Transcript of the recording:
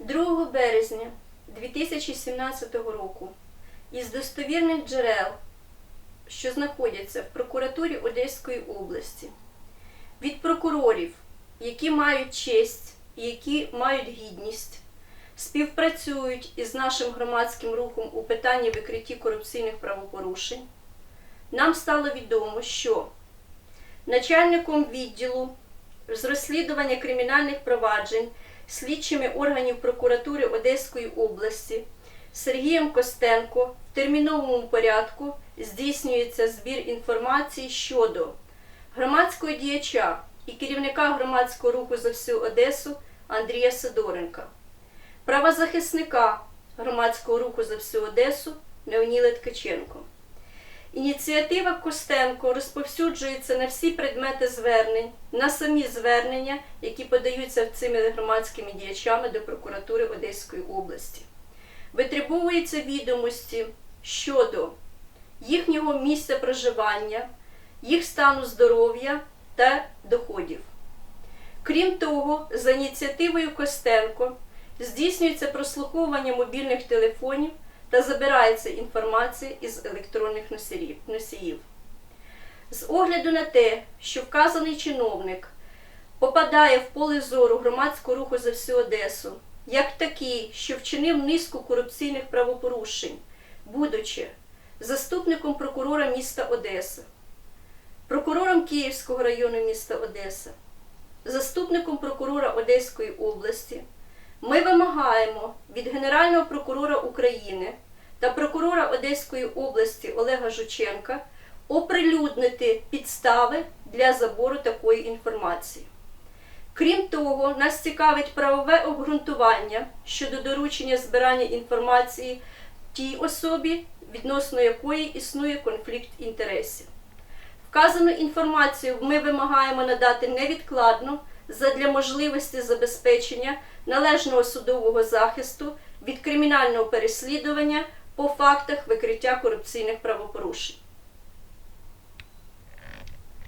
2 березня 2017 року із достовірних джерел, що знаходяться в прокуратурі Одеської області, від прокурорів, які мають честь і які мають гідність, співпрацюють із нашим громадським рухом у питанні викритті корупційних правопорушень, нам стало відомо, що начальником відділу з розслідування кримінальних проваджень слідчими органів прокуратури Одеської області Сергієм Костенко в терміновому порядку здійснюється збір інформації щодо громадського діяча і керівника громадського руху за всю Одесу Андрія Сидоренка, правозахисника громадського руху за всю Одесу Леоніда Ткаченко. Ініціатива Костенко розповсюджується на всі предмети звернень, на самі звернення, які подаються цими громадськими діячами до прокуратури Одеської області. Витребовуються відомості щодо їхнього місця проживання, їх стану здоров'я та доходів. Крім того, за ініціативою Костенко здійснюється прослуховування мобільних телефонів та забирається інформація із електронних носіїв-. З огляду на те, що вказаний чиновник попадає в поле зору громадського руху за всю Одесу, як такий, що вчинив низку корупційних правопорушень, будучи заступником прокурора міста Одеса, прокурором Київського району міста Одеса, заступником прокурора Одеської області, ми вимагаємо від Генерального прокурора України та прокурора Одеської області Олега Жученка оприлюднити підстави для забору такої інформації. Крім того, нас цікавить правове обґрунтування щодо доручення збирання інформації тій особі, відносно якої існує конфлікт інтересів. Вказану інформацію ми вимагаємо надати невідкладно задля можливості забезпечення належного судового захисту від кримінального переслідування по фактах викриття корупційних правопорушень.